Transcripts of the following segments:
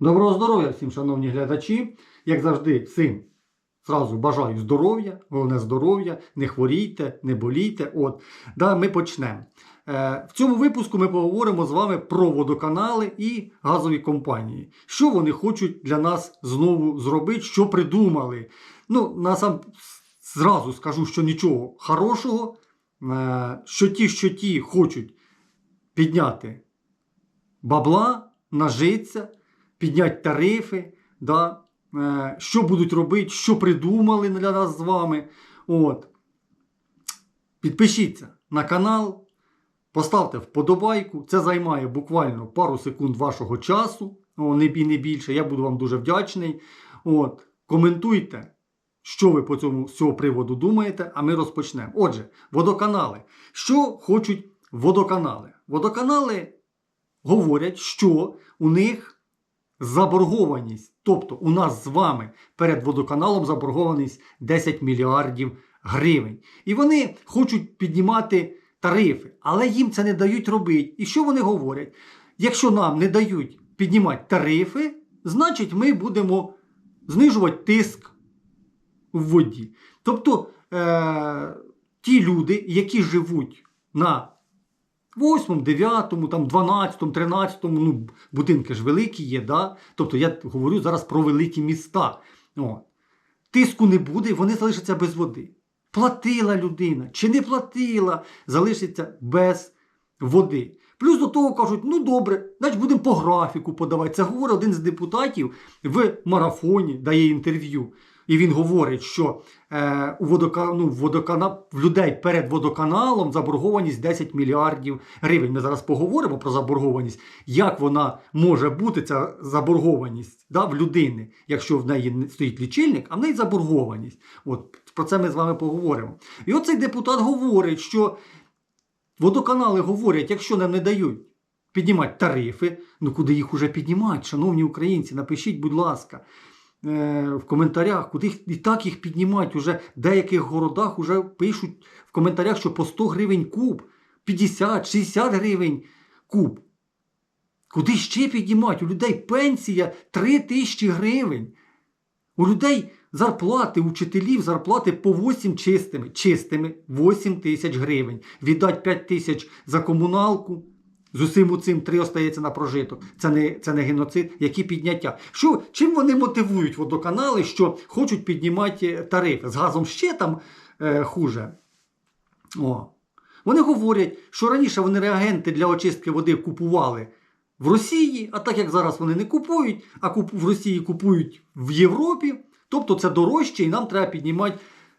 Доброго здоров'я всім, шановні глядачі. Як завжди, всім зразу бажаю здоров'я, головне здоров'я, не хворійте, не болійте. От, да, ми почнемо. Е, в цьому випуску ми поговоримо з вами про водоканали і газові компанії. Що вони хочуть для нас знову зробити, що придумали. Ну, насам зразу скажу, що нічого хорошого, е, що ті, що ті хочуть підняти бабла, нажиться, підняти тарифи, да, е, що будуть робити, що придумали для нас з вами. От. Підпишіться на канал, поставте вподобайку. Це займає буквально пару секунд вашого часу, не, бі- не більше. Я буду вам дуже вдячний. От. Коментуйте, що ви по цьому з цього приводу думаєте, а ми розпочнемо. Отже, водоканали. Що хочуть водоканали? Водоканали говорять, що у них заборгованість, тобто у нас з вами перед водоканалом заборгованість 10 мільярдів гривень. І вони хочуть піднімати тарифи, але їм це не дають робити. І що вони говорять? Якщо нам не дають піднімати тарифи, значить ми будемо знижувати тиск в воді. Тобто е- ті люди, які живуть на 8, 9, там 12, 13, ну, будинки ж великі є, да? тобто я говорю зараз про великі міста. О. Тиску не буде, вони залишаться без води. Платила людина чи не платила, залишиться без води. Плюс до того кажуть, ну добре, значить будемо по графіку подавати. Це говорить один з депутатів в марафоні, дає інтерв'ю. І він говорить, що е, у водока... ну, водокана... в людей перед водоканалом заборгованість 10 мільярдів гривень. Ми зараз поговоримо про заборгованість, як вона може бути, ця заборгованість да, в людини, якщо в неї не стоїть лічильник, а в неї заборгованість. От про це ми з вами поговоримо. І оцей депутат говорить, що водоканали говорять, якщо нам не дають піднімати тарифи, ну куди їх уже піднімати, шановні українці, напишіть, будь ласка в коментарях, куди їх- і так їх піднімають. Уже в деяких городах вже пишуть в коментарях, що по 100 гривень куб, 50, 60 гривень куб. Куди ще піднімають? У людей пенсія 3 тисячі гривень. У людей зарплати, у вчителів зарплати по 8 чистими, чистими 8 тисяч гривень. Віддать 5 тисяч за комуналку. З усім цим три остається на прожиток. Це не, це не геноцид, які підняття. Що, чим вони мотивують водоканали, що хочуть піднімати тарифи? З газом ще там е, хуже. О. Вони говорять, що раніше вони реагенти для очистки води купували в Росії, а так як зараз вони не купують, а в Росії купують в Європі, тобто це дорожче і нам треба піднімати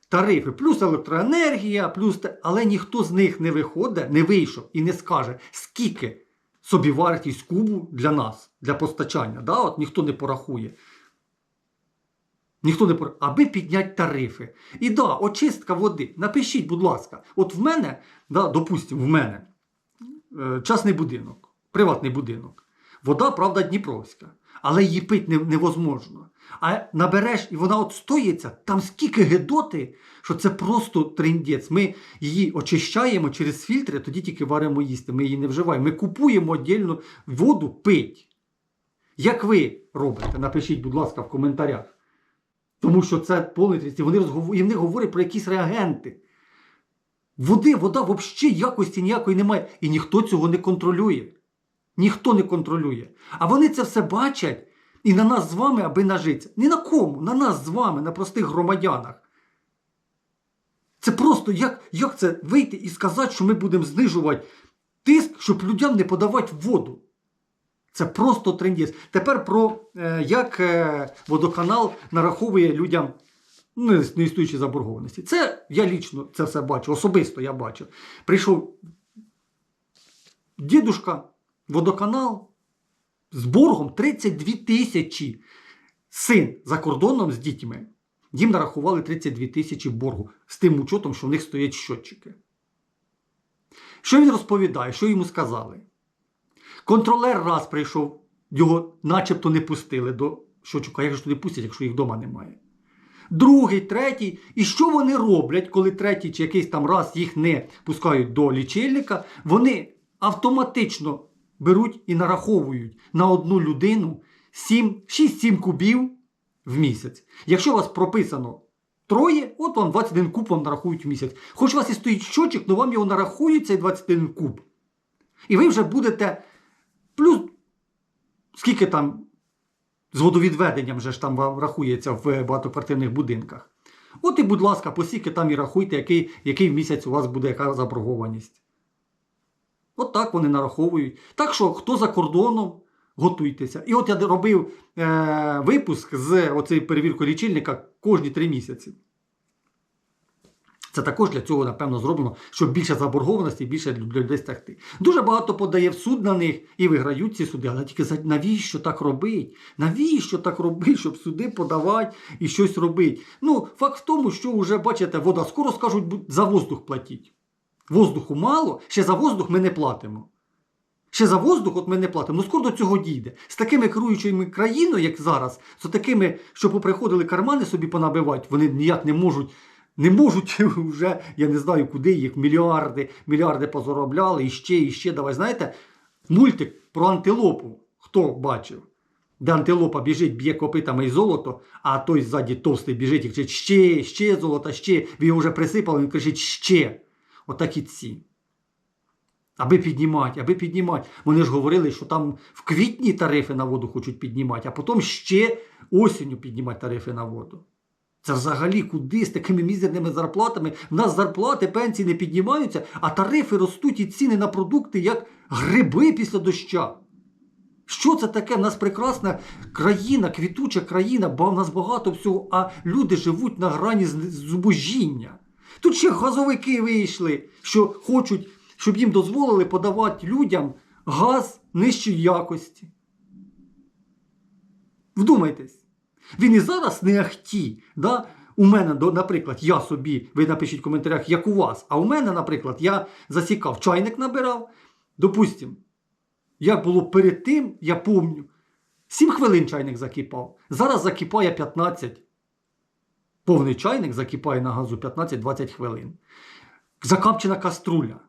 тарифи. Плюс електроенергія, плюс. Але ніхто з них не виходить, не вийшов і не скаже, скільки собівартість кубу для нас, для постачання. Да? От ніхто не порахує. Ніхто не пор... аби підняти тарифи. І да, очистка води. Напишіть, будь ласка, от в мене, да, допустимо, в мене е, частний будинок, приватний будинок. Вода, правда, Дніпровська, але її пити невозможно. А набереш, і вона от стоїться, там скільки гедоти, що це просто триндець. Ми її очищаємо через фільтри, тоді тільки варимо їсти. Ми її не вживаємо. Ми купуємо віддільну воду пить. Як ви робите? Напишіть, будь ласка, в коментарях. Тому що це повний вони розгов... і вони говорять про якісь реагенти. Води, вода взагалі якості ніякої немає. І ніхто цього не контролює. Ніхто не контролює. А вони це все бачать і на нас з вами, аби нажитися. Ні на кому, на нас з вами, на простих громадянах. Це просто як, як це вийти і сказати, що ми будемо знижувати тиск, щоб людям не подавати воду. Це просто трендець. Тепер про е, як е, водоканал нараховує людям ну, не- неіснуючі заборгованості. Це я лічно це все бачу, особисто я бачив. Прийшов дідушка, водоканал з боргом 32 тисячі. Син за кордоном з дітьми. Їм нарахували 32 тисячі боргу з тим учетом, що в них стоять щотчики. Що він розповідає? Що йому сказали? Контролер раз прийшов, його начебто не пустили до щотчика. Як же туди пустять, якщо їх вдома немає? Другий, третій. І що вони роблять, коли третій чи якийсь там раз їх не пускають до лічильника? Вони автоматично беруть і нараховують на одну людину 6-7 кубів в місяць. Якщо у вас прописано троє, от вам 21 куб вам нарахують в місяць. Хоч у вас і стоїть щочик, але вам його нарахують цей 21 куб. І ви вже будете плюс скільки там з водовідведенням вже ж там вам рахується в багатоквартирних будинках. От і, будь ласка, посіки там і рахуйте, який, який місяць у вас буде яка заборгованість. От так вони нараховують. Так що, хто за кордоном, готуйтеся. І от я робив е, випуск з оцією перевіркою лічильника кожні три місяці. Це також для цього, напевно, зроблено, щоб більше заборгованості і більше людей стягти. Дуже багато подає в суд на них і виграють ці суди. Але тільки навіщо так робити? Навіщо так робити, щоб суди подавати і щось робити? Ну, факт в тому, що вже, бачите, вода скоро скажуть, за воздух платіть. Воздуху мало, ще за воздух ми не платимо. Ще за воздух от ми не платимо. Ну скоро до цього дійде. З такими керуючими країною, як зараз, з такими, що поприходили кармани собі понабивати, вони ніяк не можуть. Не можуть вже, я не знаю, куди їх мільярди, мільярди позаробляли, і ще, і ще. Давай, знаєте, мультик про антилопу. Хто бачив? Де антилопа біжить, б'є копитами і золото, а той ззаді товстий біжить і кричить ще, ще золото, ще. Ви його вже присипали, він кричить ще. Отак і ці. Аби піднімати, аби піднімати. Вони ж говорили, що там в квітні тарифи на воду хочуть піднімати, а потім ще осінню піднімати тарифи на воду. Це взагалі куди з такими мізерними зарплатами? В нас зарплати, пенсії не піднімаються, а тарифи ростуть і ціни на продукти як гриби після доща. Що це таке? В нас прекрасна країна, квітуча країна, бо в нас багато всього, а люди живуть на грані зубожіння. Тут ще газовики вийшли, що хочуть, щоб їм дозволили подавати людям газ нижчої якості. Вдумайтесь. Він і зараз не ахті. Да? У мене, наприклад, я собі, ви напишіть в коментарях, як у вас. А у мене, наприклад, я засікав, чайник набирав. Допустим, як було перед тим, я помню, 7 хвилин чайник закипав. Зараз закипає 15. Повний чайник закипає на газу 15-20 хвилин. Закапчена каструля.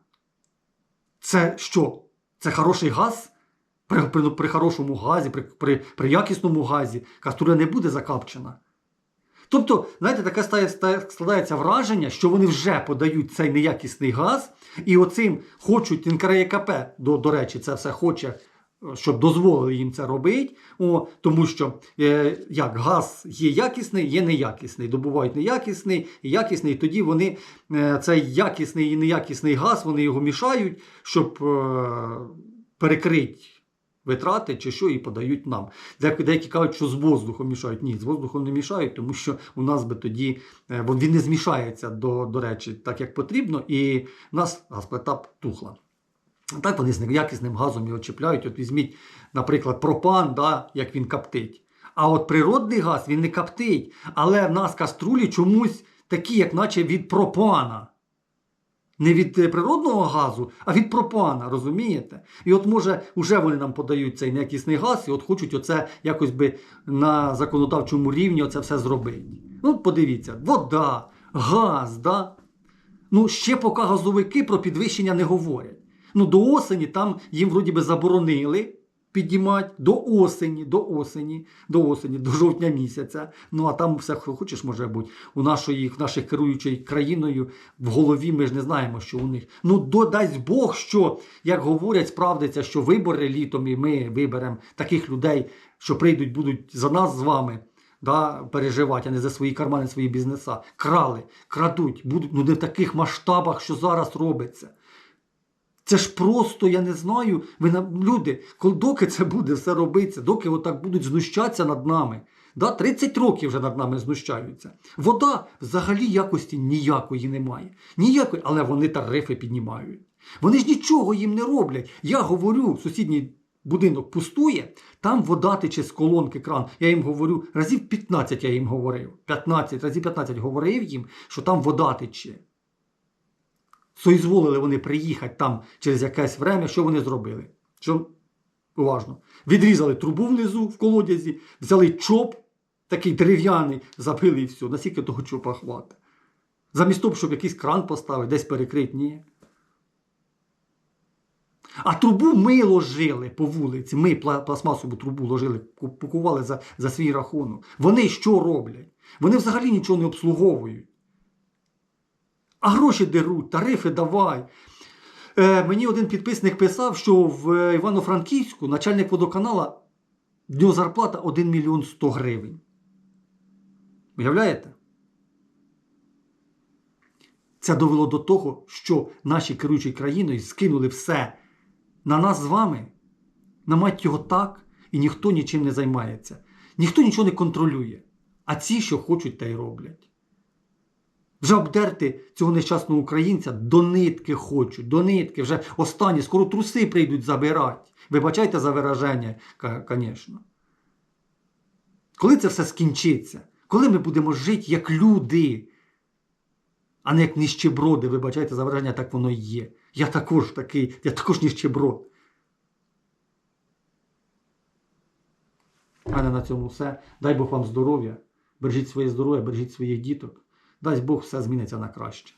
Це що? Це хороший газ? При, при, при хорошому газі, при, при, при якісному газі каструля не буде закапчена. Тобто, знаєте, таке стає, стає, складається враження, що вони вже подають цей неякісний газ, і оцим хочуть НКРЄКП, до, до речі, це все хоче, щоб дозволили їм це робити. О, тому що е, як газ є якісний, є неякісний. Добувають неякісний і якісний. Тоді вони е, цей якісний і неякісний газ, вони його мішають, щоб е, перекрити витрати чи що і подають нам. Деякі, деякі кажуть, що з воздухом мішають. Ні, з воздухом не мішають, тому що у нас би тоді, е, він не змішається до, до речі, так як потрібно, і в нас газплита б тухла. А Так вони з неякісним газом його чіпляють. От візьміть, наприклад, пропан, да, як він каптить. А от природний газ він не каптить. Але в нас каструлі чомусь такі, як наче від пропана. Не від е, природного газу, а від пропана, розумієте? І от може вже вони нам подають цей неякісний газ, і от хочуть оце якось би на законодавчому рівні оце все зробити. Ну, подивіться, вода, газ, да? Ну, ще поки газовики про підвищення не говорять. Ну, до осені там їм вроді би заборонили піднімати до осені, до осені, до осені, до жовтня місяця. Ну а там все хочеш може бути. У нашої, в наших керуючої країною в голові ми ж не знаємо, що у них. Ну, додасть Бог, що, як говорять, справдиться, що вибори літом, і ми виберемо таких людей, що прийдуть, будуть за нас з вами. Да, переживати, а не за свої кармани, свої бізнеса. Крали, крадуть, будуть ну не в таких масштабах, що зараз робиться. Це ж просто, я не знаю, ви люди, доки це буде все робитися, доки отак будуть знущатися над нами. Да, 30 років вже над нами знущаються. Вода взагалі якості ніякої немає. Ніякої, але вони тарифи піднімають. Вони ж нічого їм не роблять. Я говорю, сусідній будинок пустує, там вода тече з колонки кран. Я їм говорю, разів 15 я їм говорив. 15, разів 15 говорив їм, що там вода тече. Соізволили вони приїхати там через якесь время, що вони зробили? Що уважно. Відрізали трубу внизу в колодязі, взяли чоп, такий дерев'яний, забили і все. Наскільки того чопа хватить. Замість того, щоб якийсь кран поставити, десь перекрити, ні. А трубу ми ложили по вулиці. Ми пластмасову трубу ложили, ку- купували за, за свій рахунок. Вони що роблять? Вони взагалі нічого не обслуговують. А гроші деруть, тарифи давай. Е, мені один підписник писав, що в Івано-Франківську начальник водоканала в нього зарплата 1 мільйон 100 гривень. Уявляєте? Це довело до того, що наші керуючі країною скинули все на нас з вами, на мать його так, і ніхто нічим не займається. Ніхто нічого не контролює. А ці, що хочуть, та й роблять. Вже обдерти цього нещасного українця до нитки хочуть, до нитки. Вже останні, скоро труси прийдуть забирати. Вибачайте за вираження, звісно. Коли це все скінчиться? Коли ми будемо жити як люди, а не як ніщеброди, вибачайте за вираження, так воно і є. Я також такий, я також ніщеброд. У мене на цьому все. Дай Бог вам здоров'я. Бережіть своє здоров'я, бережіть своїх діток. Дай Бог все зміниться на краще.